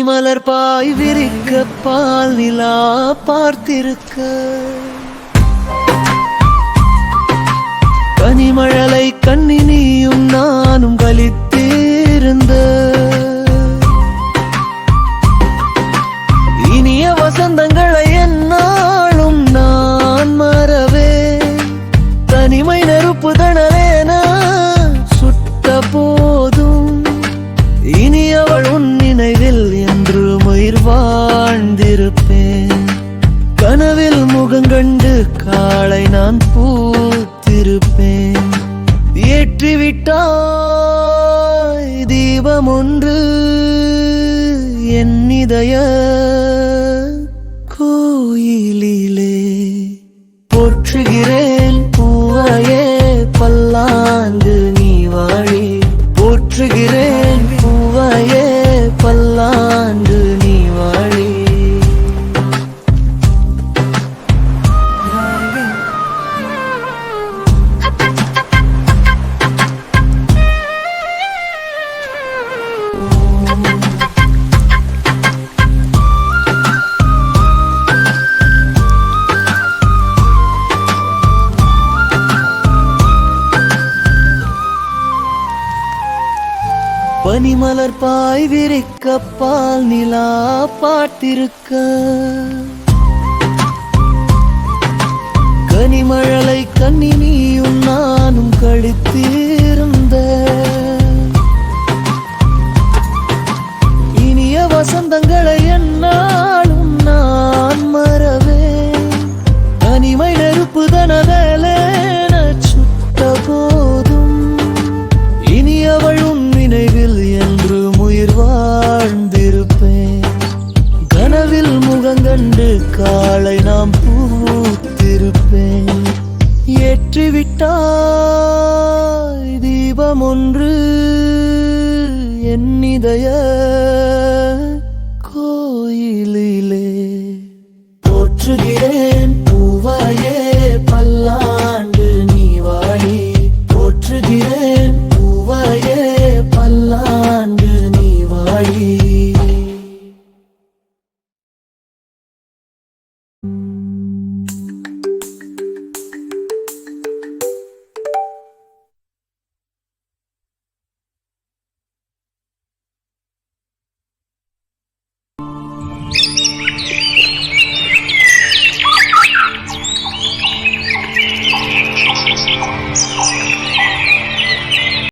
பனிமலர் பாய் விரிக்க பால் நிலா பார்த்திருக்க. கனிமழலை கண்ணினியும் நானும் கலித்திருந்த கனவில் முகங்கண்டு காளை நான் பூத்திருப்பேன். ஏற்றிவிட்டாய் தீபம் ஒன்று என் இதய கோயிலிலே. போற்றுகிறேன் பூவையே பல்லாண்டு நீ வாழி. போற்றுகிறேன் பூவையே மலர் பாய் விரிக்க பால் நிலா பார்த்திருக்க கனிமழலை கண்ணினியும் நானும் கழித்திருந்த விட்டாய் தீபம் ஒன்று என் இதய கோயிலிலே. போற்றுகிறேன்.